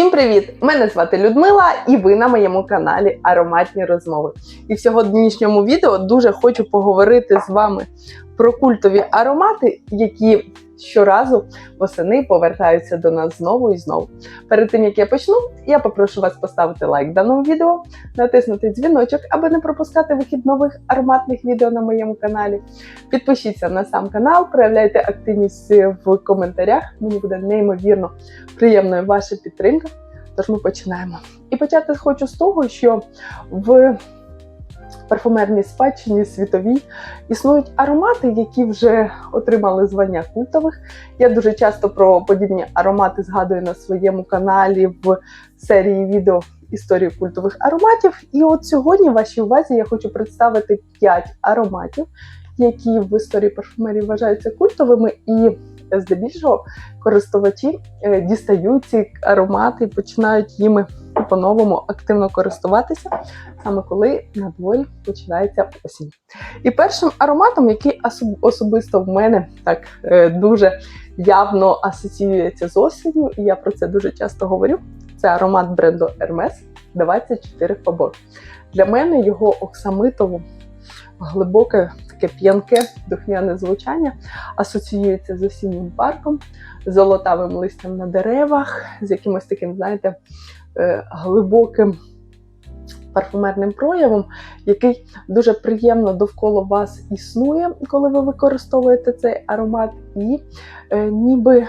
Всім привіт! Мене звати Людмила, і ви на моєму каналі Ароматні розмови. І в сьогоднішньому відео дуже хочу поговорити з вами про культові аромати, які щоразу восени повертаються до нас знову і знову. Перед тим як я почну, я попрошу вас поставити лайк даному відео, натиснути дзвіночок, аби не пропускати вихід нових ароматних відео на моєму каналі. Підпишіться на сам канал, проявляйте активність в коментарях. Мені буде неймовірно приємною ваша підтримка. Тож ми починаємо. І почати хочу з того, що в парфумерній спадщині світовій існують аромати, які вже отримали звання культових. Я дуже часто про подібні аромати згадую на своєму каналі в серії відео історії культових ароматів. І от сьогодні, в вашій увазі, я хочу представити 5 ароматів, які в історії парфумерії вважаються культовими, і здебільшого користувачі е, дістають ці аромати і починають їми по-новому активно користуватися, саме коли на дворі починається осінь. І першим ароматом, який особисто в мене так е, дуже явно асоціюється з осінню, і я про це дуже часто говорю, це аромат бренду Hermes 24 Фабор. Для мене його оксамитово глибоке, таке п'янке, духмяне звучання асоціюється з осіннім парком, з золотавим листям на деревах, з якимось таким, знаєте, е, глибоким парфумерним проявом, який дуже приємно довкола вас існує, коли ви використовуєте цей аромат, і е, ніби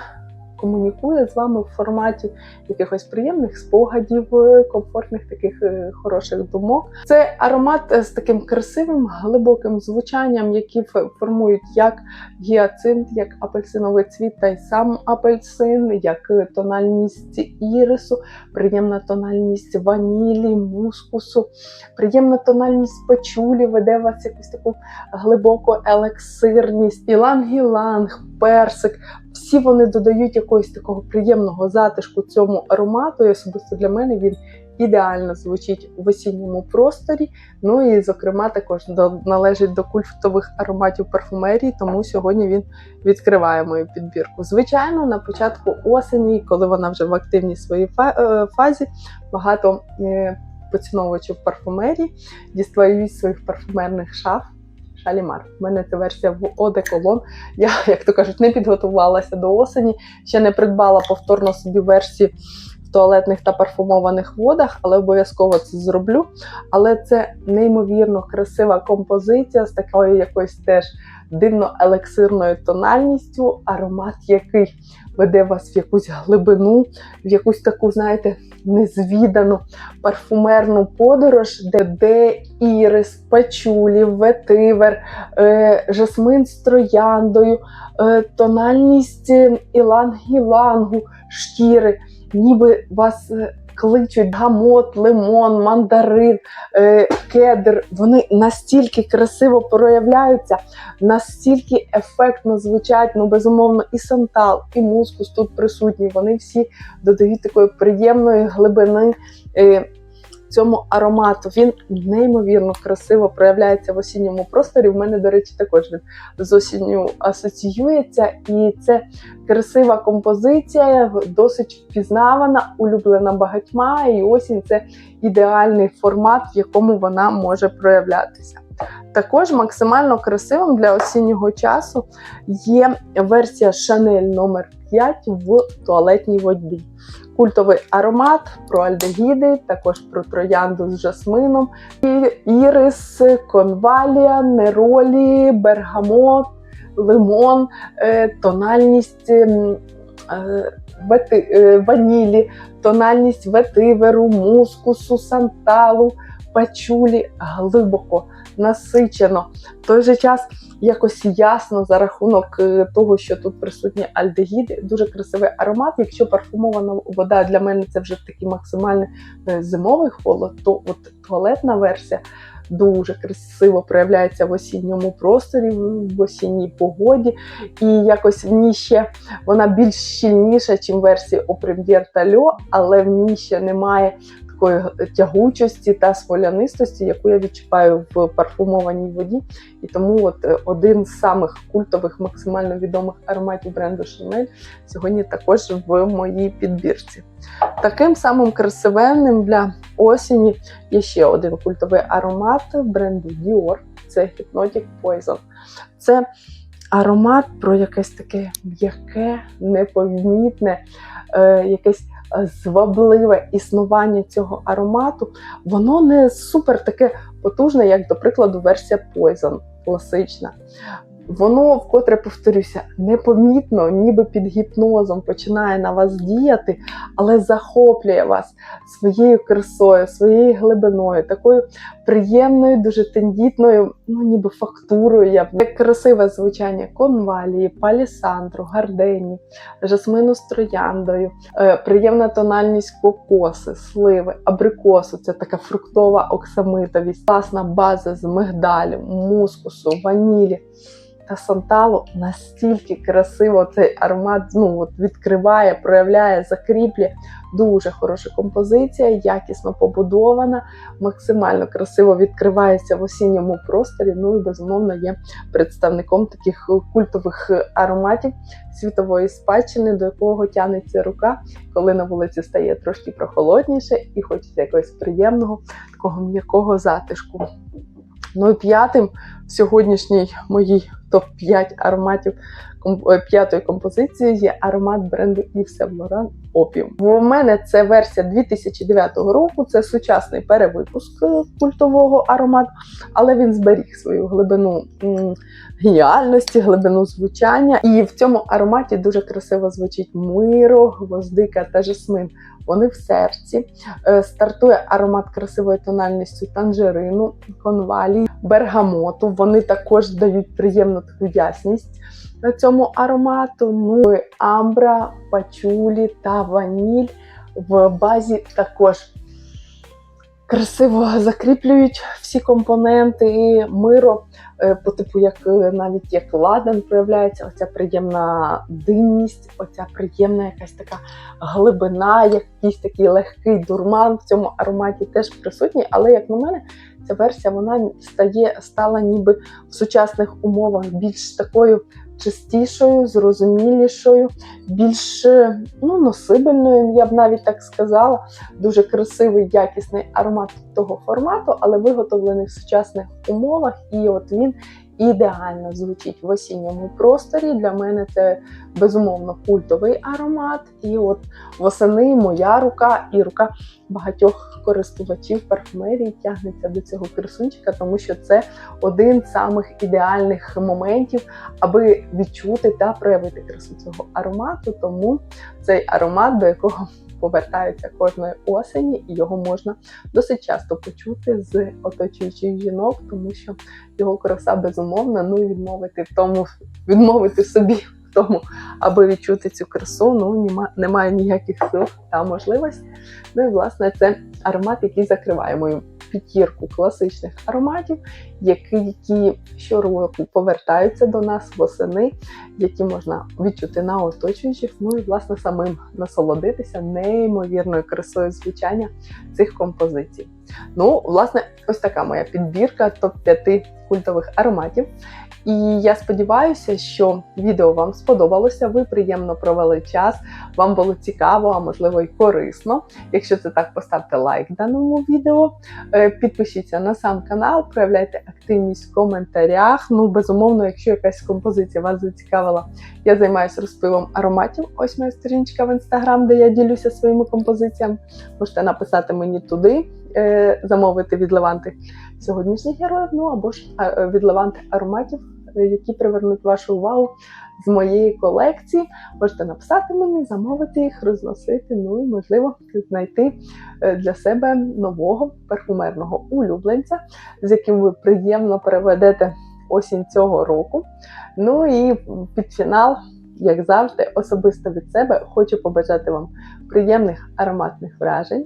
комунікує з вами в форматі якихось приємних спогадів, е, комфортних таких е, хороших думок. Це аромат е, з таким красивим глибоким звучанням, які формують як гіацинт, як апельсиновий цвіт, та й сам апельсин, як тональність ірису, приємна тональність ванілі, мускусу, приємна тональність пачулі веде вас якусь таку глибоку елексирність, іланг-іланг, персик. Всі вони додають якогось такого приємного затишку цьому аромату. І особисто для мене він ідеально звучить в осінньому просторі. Ну і, зокрема, також до, належить до культових ароматів парфумерії, тому сьогодні він відкриває мою підбірку. Звичайно, на початку осені, коли вона вже в активній своїй е, фазі, багато е, поціновувачів парфумерії дістають своїх парфумерних шаф. Шалімар. У мене це версія в одеколон. Я, як то кажуть, не підготувалася до осені, ще не придбала повторно собі версії в туалетних та парфумованих водах, але обов'язково це зроблю. Але це неймовірно красива композиція з такою якоюсь теж дивно-елексирною тональністю, аромат, який веде вас в якусь глибину, в якусь таку, знаєте, незвідану парфумерну подорож, де де ірис, пачулі, ветивер, е, жасмин з трояндою, е, тональність іланг-ілангу, шкіри, ніби вас е, кличуть гамот, лимон, мандарин, е, кедр. Вони настільки красиво проявляються, настільки ефектно звучать. Ну, безумовно, і сантал, і мускус тут присутні. Вони всі додають такої приємної глибини. Цьому аромату він неймовірно красиво проявляється в осінньому просторі. В мене, до речі, також він з осінню асоціюється, і це красива композиція, досить впізнавана, улюблена багатьма. І осінь це ідеальний формат, в якому вона може проявлятися. Також максимально красивим для осіннього часу є версія Chanel номер 5 в туалетній воді. Культовий аромат про альдегіди, також про троянду з жасмином, ірис, конвалія, неролі, бергамот, лимон, е, тональність ем, е, е, ванілі, тональність ветиверу, мускусу, санталу, пачулі глибоко, насичено. В той же час якось ясно за рахунок е, того, що тут присутні альдегіди. Дуже красивий аромат. Якщо парфумована вода для мене це вже такий максимальний е, зимовий холод, то от туалетна версія. Дуже красиво проявляється в осінньому просторі, в осінній погоді, і якось в ній ще вона більш щільніша, ніж версії О Прем'єр та Льо, але в ній ще немає такої тягучості та смолянистості, яку я відчуваю в парфумованій воді. І тому от е, один з самих культових, максимально відомих ароматів бренду Chanel сьогодні також в моїй підбірці. Таким самим красивенним для осені є ще один культовий аромат бренду Dior. Це Hypnotic Poison. Це аромат про якесь таке м'яке, непомітне, е, якесь звабливе існування цього аромату. Воно не супер таке потужне, як, до прикладу, версія Poison класична. Воно, вкотре повторюся, непомітно, ніби під гіпнозом починає на вас діяти, але захоплює вас своєю красою, своєю глибиною, такою приємною, дуже тендітною, ну ніби фактурою. Я б- красиве звучання конвалії, палісандру, гардені, жасмину з трояндою, е, приємна тональність кокоси, сливи, абрикосу. Це така фруктова оксамитовість, класна база з мигдалю, мускусу, ванілі. Та санталу настільки красиво цей аромат ну, от відкриває, проявляє, закріплює. Дуже хороша композиція, якісно побудована, максимально красиво відкривається в осінньому просторі. Ну і безумовно є представником таких культових ароматів світової спадщини, до якого тягнеться рука, коли на вулиці стає трошки прохолодніше і хочеться якогось приємного, такого м'якого затишку. Ну і п'ятим в сьогоднішній моїй топ-5 ароматів е, п'ятої композиції є аромат бренду Yves Saint Laurent Opium. У мене це версія 2009 року, це сучасний перевипуск е, культового аромату, але він зберіг свою глибину геніальності, глибину звучання. І в цьому ароматі дуже красиво звучить миро, гвоздика та жасмин. Вони в серці. Е, Стартує аромат красивою тональністю танжерину, конвалії, бергамоту. Вони також дають приємну таку ясність цьому аромату. Ну і амбра, пачулі та ваніль в базі також красиво закріплюють всі компоненти е, по типу, як е, навіть як ладан проявляється, оця приємна димність, оця приємна якась така глибина, якийсь такий легкий дурман в цьому ароматі теж присутній. Але як на мене, ця версія вона стає стала ніби в сучасних умовах більш такою чистішою, зрозумілішою, більш е, ну, носибельною, я б навіть так сказала. Дуже красивий, якісний аромат того формату, але виготовлений в сучасних умовах, і от він ідеально звучить в осінньому просторі. Для мене це безумовно культовий аромат. І от восени моя рука і рука багатьох користувачів парфумерії тягнеться до цього красунчика, тому що це один з самих ідеальних моментів, аби відчути та проявити красу цього аромату. Тому цей аромат, до якого повертаються кожної осені, і його можна досить часто почути з оточуючих жінок, тому що його краса безумовна. Ну і відмовити в тому, відмовити собі в тому, аби відчути цю красу, ну нема, немає ніяких сил та можливостей. Ну і власне це аромат, який закриває мою п'ятірку класичних ароматів, які, які щороку повертаються до нас восени, які можна відчути на оточуючих, ну і власне самим насолодитися неймовірною красою звучання цих композицій. Ну, власне, ось така моя підбірка топ-5 культових ароматів. І я сподіваюся, що відео вам сподобалося. Ви приємно провели час, вам було цікаво, а можливо і корисно. Якщо це так, поставте лайк даному відео, Е, підпишіться на сам канал, проявляйте активність в коментарях. Ну, безумовно, якщо якась композиція вас зацікавила, я займаюся розпивом ароматів. Ось моя сторіночка в інстаграм, де я ділюся своїми композиціями. Можете написати мені туди, е, замовити від Леванти сьогоднішніх героїв, ну або ж е, від Леванти ароматів, е, які привернуть вашу увагу з моєї колекції. Можете написати мені, замовити їх, розносити, ну і можливо знайти е, для себе нового парфумерного улюбленця, з яким ви приємно переведете осінь цього року. Ну і під фінал, як завжди, особисто від себе хочу побажати вам приємних ароматних вражень,